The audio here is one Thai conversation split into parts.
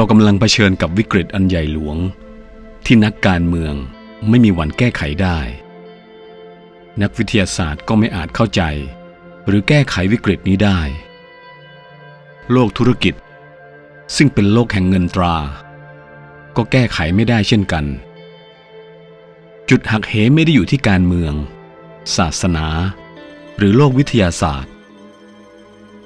เรากำลังเผชิญกับวิกฤตอันใหญ่หลวง ที่นักการเมืองไม่มีวันแก้ไขได้ นักวิทยาศาสตร์ก็ไม่อาจเข้าใจ หรือแก้ไขวิกฤตนี้ได้ โลกธุรกิจ ซึ่งเป็นโลกแห่งเงินตรา ก็แก้ไขไม่ได้เช่นกัน จุดหักเหไม่ได้อยู่ที่การเมือง ศาสนา หรือโลกวิทยาศาสตร์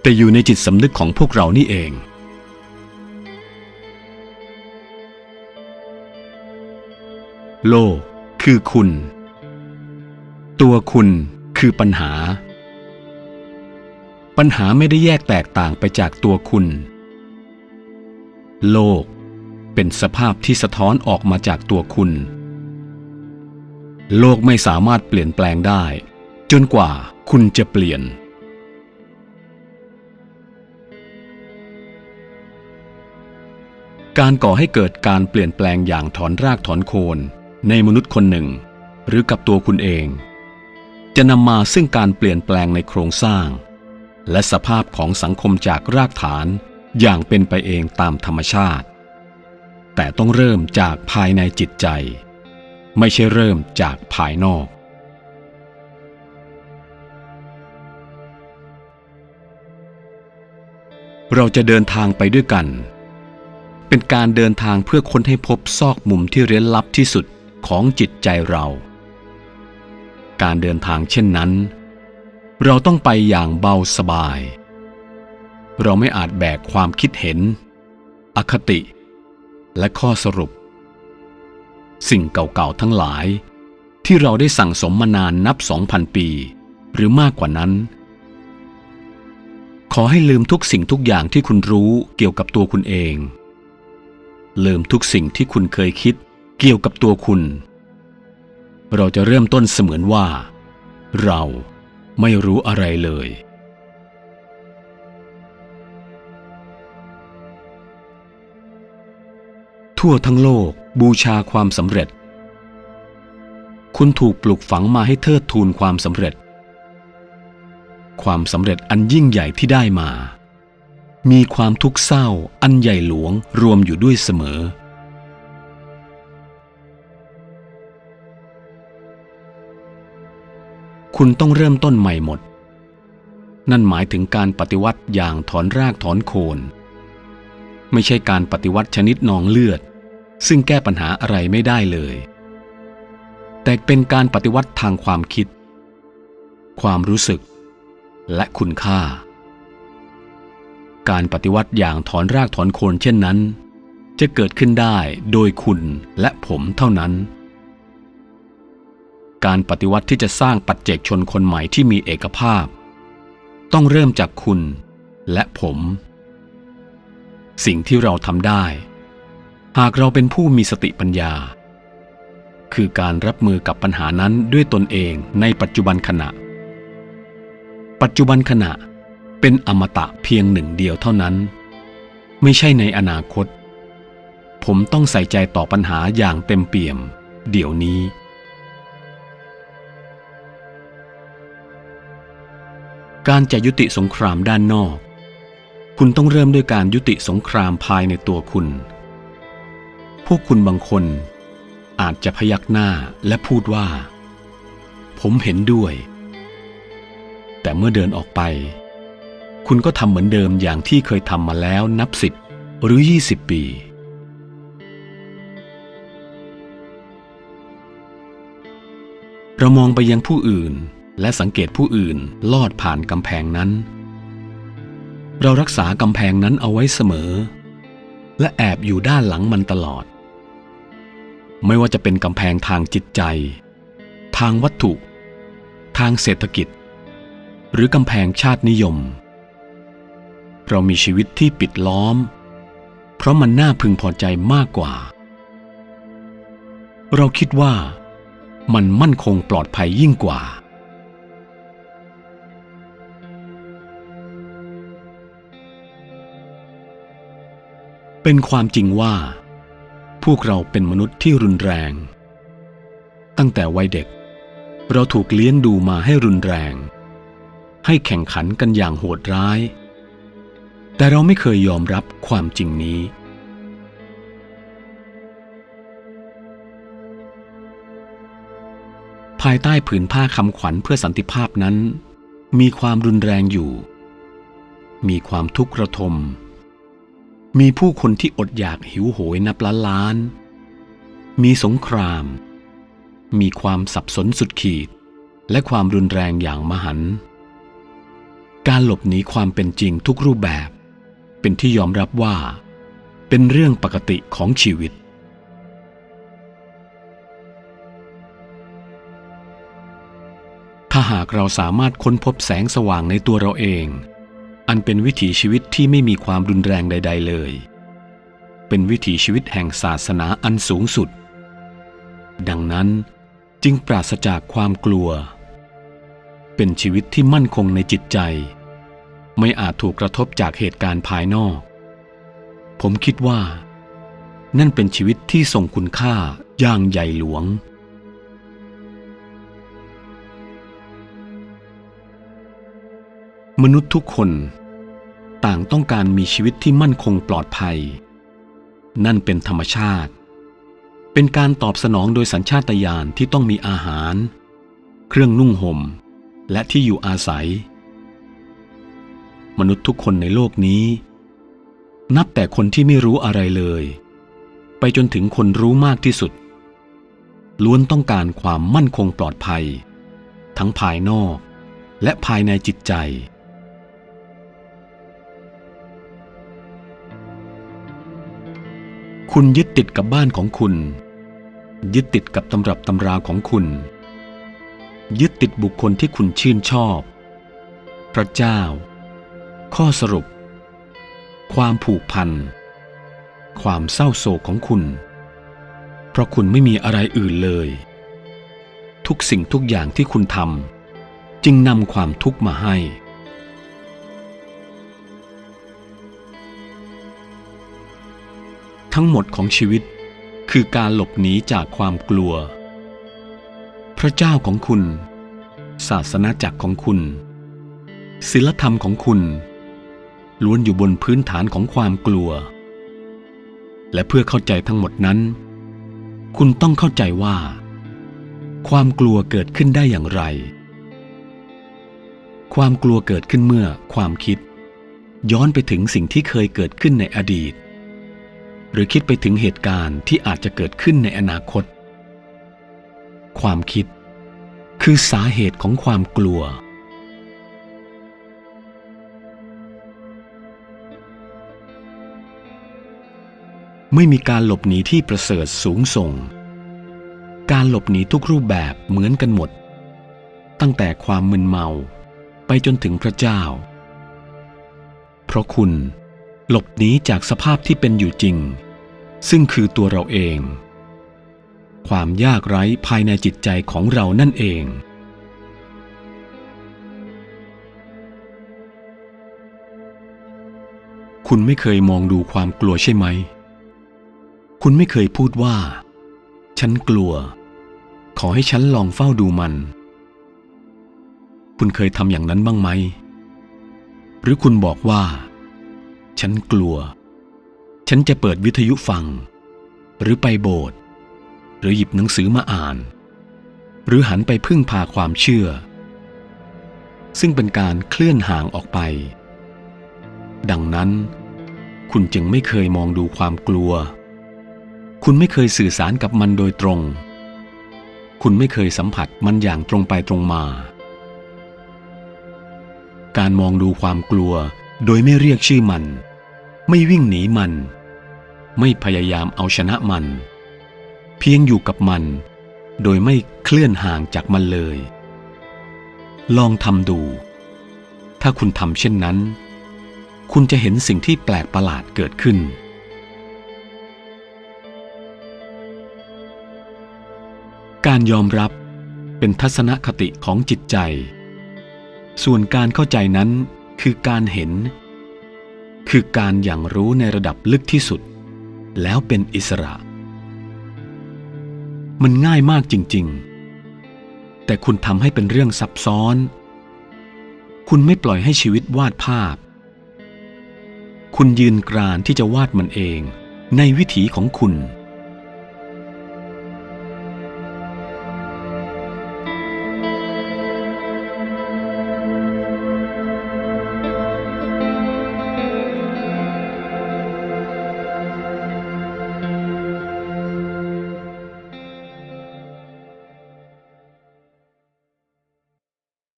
แต่อยู่ในจิตสำนึกของพวกเรานี่เอง โลกคือคุณ ตัวคุณคือปัญหา ปัญหาไม่ได้แยกแตกต่างไปจากตัวคุณ โลกเป็นสภาพที่สะท้อนออกมาจากตัวคุณ โลกไม่สามารถเปลี่ยนแปลงได้ จนกว่าคุณจะเปลี่ยน การก่อให้เกิดการเปลี่ยนแปลงอย่างถอนรากถอนโคน ในมนุษย์คนหนึ่ง หรือกับตัวคุณเอง จะนำมาซึ่งการเปลี่ยนแปลงในโครงสร้าง และสภาพของสังคมจากรากฐานอย่างเป็นไปเองตามธรรมชาติ แต่ต้องเริ่มจากภายในจิตใจ ไม่ใช่เริ่มจากภายนอก เราจะเดินทางไปด้วยกันเป็นการเดินทางเพื่อค้นให้พบซอกมุมที่เร้นลับที่สุด ของจิตใจเรา การเดินทางเช่นนั้น เราต้องไปอย่างเบาสบาย เราไม่อาจแบกความคิดเห็น อคติ และข้อสรุป สิ่งเก่าๆทั้งหลาย ที่เราได้สั่งสมมานานนับสองพันปี หรือมากกว่านั้น ขอให้ลืมทุกสิ่งทุกอย่างที่คุณรู้เกี่ยวกับตัวคุณเองลืมทุกสิ่งที่คุณเคยคิด เกี่ยวกับตัวคุณ เราจะเริ่มต้นเสมือนว่า เราไม่รู้อะไรเลย ทั่วทั้งโลกบูชาความสำเร็จ คุณถูกปลูกฝังมาให้เทิดทูนความสำเร็จ ความสำเร็จอันยิ่งใหญ่ที่ได้มา มีความทุกข์เศร้าอันใหญ่หลวงรวมอยู่ด้วยเสมอ คุณต้องเริ่มต้นใหม่หมด นั่นหมายถึงการปฏิวัติอย่างถอนรากถอนโคน ไม่ใช่การปฏิวัติชนิดนองเลือด ซึ่งแก้ปัญหาอะไรไม่ได้เลย แต่เป็นการปฏิวัติทางความคิด ความรู้สึก และคุณค่า การปฏิวัติอย่างถอนรากถอนโคนเช่นนั้น จะเกิดขึ้นได้โดยคุณและผมเท่านั้น การปฏิวัติที่จะสร้างปัจเจกชนคนใหม่ที่มีเอกภาพ ต้องเริ่มจากคุณและผม สิ่งที่เราทำได้ หากเราเป็นผู้มีสติปัญญา คือการรับมือกับปัญหานั้นด้วยตนเองในปัจจุบันขณะ ปัจจุบันขณะเป็นอมตะเพียงหนึ่งเดียวเท่านั้น ไม่ใช่ในอนาคต ผมต้องใส่ใจต่อปัญหาอย่างเต็มเปี่ยม เดี๋ยวนี้ การจะยุติสงครามด้านนอก คุณต้องเริ่มด้วยการยุติสงครามภายในตัวคุณ พวกคุณบางคนอาจจะพยักหน้าและพูดว่า ผมเห็นด้วย แต่เมื่อเดินออกไป คุณก็ทำเหมือนเดิมอย่างที่เคยทำมาแล้วนับสิบหรือยี่สิบปี เรามองไปยังผู้อื่น และสังเกตผู้อื่นลอดผ่านกำแพงนั้น เรารักษากำแพงนั้นเอาไว้เสมอ และแอบอยู่ด้านหลังมันตลอด ไม่ว่าจะเป็นกำแพงทางจิตใจ ทางวัตถุ ทางเศรษฐกิจ หรือกำแพงชาตินิยม เรามีชีวิตที่ปิดล้อม เพราะมันน่าพึงพอใจมากกว่า เราคิดว่ามันมั่นคงปลอดภัยยิ่งกว่า เป็นความจริงว่า พวกเราเป็นมนุษย์ที่รุนแรง ตั้งแต่วัยเด็ก เราถูกเลี้ยงดูมาให้รุนแรง ให้แข่งขันกันอย่างโหดร้าย แต่เราไม่เคยยอมรับความจริงนี้ ภายใต้ผืนผ้าคำขวัญเพื่อสันติภาพนั้น มีความรุนแรงอยู่ มีความทุกข์ระทม มีผู้คนที่อดอยากหิวโหยนับล้านล้าน มีสงคราม มีความสับสนสุดขีด และความรุนแรงอย่างมหัน การหลบหนีความเป็นจริงทุกรูปแบบ เป็นที่ยอมรับว่า เป็นเรื่องปกติของชีวิต ถ้าหากเราสามารถค้นพบแสงสว่างในตัวเราเอง อันเป็นวิถีชีวิตที่ไม่มีความรุนแรงใด ๆ เลย เป็นวิถีชีวิตแห่งศาสนาอันสูงสุด ดังนั้นจึงปราศจากความกลัว เป็นชีวิตที่มั่นคงในจิตใจ ไม่อาจถูกกระทบจากเหตุการณ์ภายนอก ผมคิดว่า นั่นเป็นชีวิตที่ทรงคุณค่าอย่างใหญ่หลวงมนุษย์ทุกคน ต่างต้องการมีชีวิตที่มั่นคงปลอดภัย นั่นเป็นธรรมชาติ เป็นการตอบสนองโดยสัญชาตญาณที่ต้องมีอาหาร เครื่องนุ่งห่ม และที่อยู่อาศัย มนุษย์ทุกคนในโลกนี้ นับแต่คนที่ไม่รู้อะไรเลย ไปจนถึงคนรู้มากที่สุด ล้วนต้องการความมั่นคงปลอดภัย ทั้งภายนอกและภายในจิตใจ คุณยึดติดกับบ้านของคุณ ยึดติดกับตำรับตำราของคุณ ยึดติดบุคคลที่คุณชื่นชอบ พระเจ้า ข้อสรุป ความผูกพัน ความเศร้าโศกของคุณ เพราะคุณไม่มีอะไรอื่นเลย ทุกสิ่งทุกอย่างที่คุณทำจึงนำความทุกข์มาให้ ทั้งหมดของชีวิต คือการหลบหนีจากความกลัว พระเจ้าของคุณ ศาสนาจักรของคุณศิลธรรมของคุณ ล้วนอยู่บนพื้นฐานของความกลัว และเพื่อเข้าใจทั้งหมดนั้น คุณต้องเข้าใจว่า ความกลัวเกิดขึ้นได้อย่างไร ความกลัวเกิดขึ้นเมื่อความคิด ย้อนไปถึงสิ่งที่เคยเกิดขึ้นในอดีต หรือคิดไปถึงเหตุการณ์ที่อาจจะเกิดขึ้นในอนาคต ความคิด คือสาเหตุของความกลัว ไม่มีการหลบหนีที่ประเสริฐสูงส่ง การหลบหนีทุกรูปแบบเหมือนกันหมด ตั้งแต่ความมึนเมาไปจนถึงพระเจ้า เพราะคุณ หลบหนีจากสภาพที่เป็นอยู่จริง ซึ่งคือตัวเราเอง ความยากไร้ภายในจิตใจของเรานั่นเอง คุณไม่เคยมองดูความกลัวใช่ไหม คุณไม่เคยพูดว่า ฉันกลัว ขอให้ฉันลองเฝ้าดูมัน คุณเคยทำอย่างนั้นบ้างไหม หรือคุณบอกว่า ฉันกลัว ฉันจะเปิดวิทยุฟัง หรือไปโบสถ์หรือหยิบหนังสือมาอ่าน หรือหันไปพึ่งพาความเชื่อ ซึ่งเป็นการเคลื่อนห่างออกไป ดังนั้น คุณจึงไม่เคยมองดูความกลัว คุณไม่เคยสื่อสารกับมันโดยตรง คุณไม่เคยสัมผัสมันอย่างตรงไปตรงมา การมองดูความกลัวโดยไม่เรียกชื่อมัน ไม่วิ่งหนีมัน ไม่พยายามเอาชนะมัน เพียงอยู่กับมัน โดยไม่เคลื่อนห่างจากมันเลย ลองทำดู ถ้าคุณทำเช่นนั้น คุณจะเห็นสิ่งที่แปลกประหลาดเกิดขึ้นการยอมรับเป็นทัศนคติของจิตใจ ส่วนการเข้าใจนั้นคือการเห็น คือการอย่างรู้ในระดับลึกที่สุด แล้วเป็นอิสระ มันง่ายมากจริง ๆ แต่คุณทำให้เป็นเรื่องซับซ้อน คุณไม่ปล่อยให้ชีวิตวาดภาพ คุณยืนกรานที่จะวาดมันเองในวิถีของคุณ